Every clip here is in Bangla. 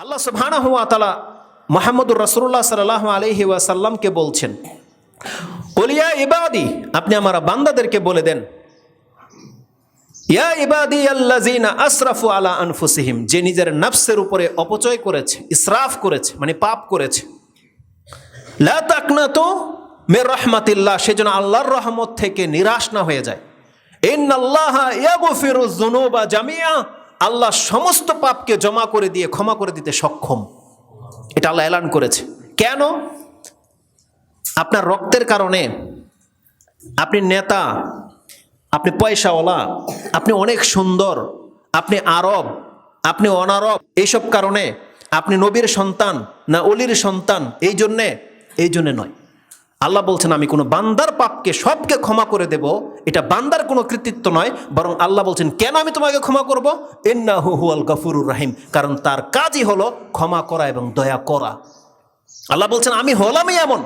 আল্লাহ সুবহানা হুয়া তালা মোহাম্মদুর রসুল্লাহ সাল্লাহ আলহি ওয়াসাল্লামকে বলছেন কলিয়া ইবাদি আপনি আমার বান্দাদেরকে বলে দেন, ইয়া ইবাদি আল্লাজিনা আসরাফু আলা আনফুসিহিম যে নিজের নফসের উপরে অপচয় করেছে, ইসরাফ করেছে মানে পাপ করেছে। লা তাকনাতু মির রাহমাতিল্লাহ সেজন্য আল্লাহর রহমত থেকে নিরাশ না হয়ে যায়। ইন্নাল্লাহ ইয়াগফিরু যুনুবা জামিয়া আল্লাহ সমস্ত পাপকে জমা করে দিয়ে ক্ষমা করে দিতে সক্ষম। এটা আল্লাহ এলান করেছে। কেন? আপনার রক্তের কারণে আপনি নেতা, আপনি পয়সাওয়ালা, আপনি অনেক সুন্দর, আপনি আরব, আপনি অনারব, এইসব কারণে আপনি নবীর সন্তান না অলির সন্তান, এই জন্যে এই জন্যে নয়। আল্লাহ বলছেন, আমি কোনো বান্দার পাপকে সবকে ক্ষমা করে দেব। এটা বান্দার কোনো কৃতিত্ব নয়, বরং আল্লাহ বলছেন, কেন আমি তোমাকে ক্ষমা করব? এন্না হু গফুরুর রাহিম। কারণ তার কাজই হলো ক্ষমা করা এবং দয়া করা। আল্লাহ বলছেন, আমি হলামই এমন।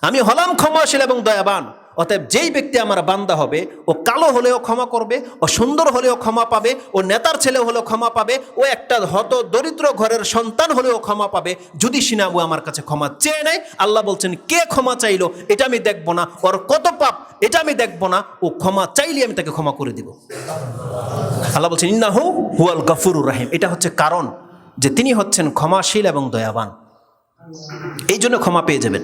আমি হলাম ক্ষমাশীল এবং দয়াবান। অতএব যেই ব্যক্তি আমার বান্দা হবে, ও কালো হলেও ক্ষমা করবে, ও সুন্দর হলেও ক্ষমা পাবে, ও নেতার ছেলে হলেও ক্ষমা পাবে, ও একটা হত দরিদ্র ঘরের সন্তান হলেও ক্ষমা পাবে, যদি সিনাবু আমার কাছে ক্ষমা চেয়ে নেয়, আল্লাহ বলছেন, কে ক্ষমা চাইলো? এটা আমি দেখব না। ওর কত পাপ, এটা আমি দেখব না। ও ক্ষমা চাইলে আমি তাকে ক্ষমা করে দিব। আল্লাহ বলছেন, ইন্নাহু হুয়াল গফুরুর রাহিম। এটা হচ্ছে কারণ যে তিনি হচ্ছেন ক্ষমাশীল এবং দয়াবান। এই জন্য ক্ষমা পেয়ে যাবেন।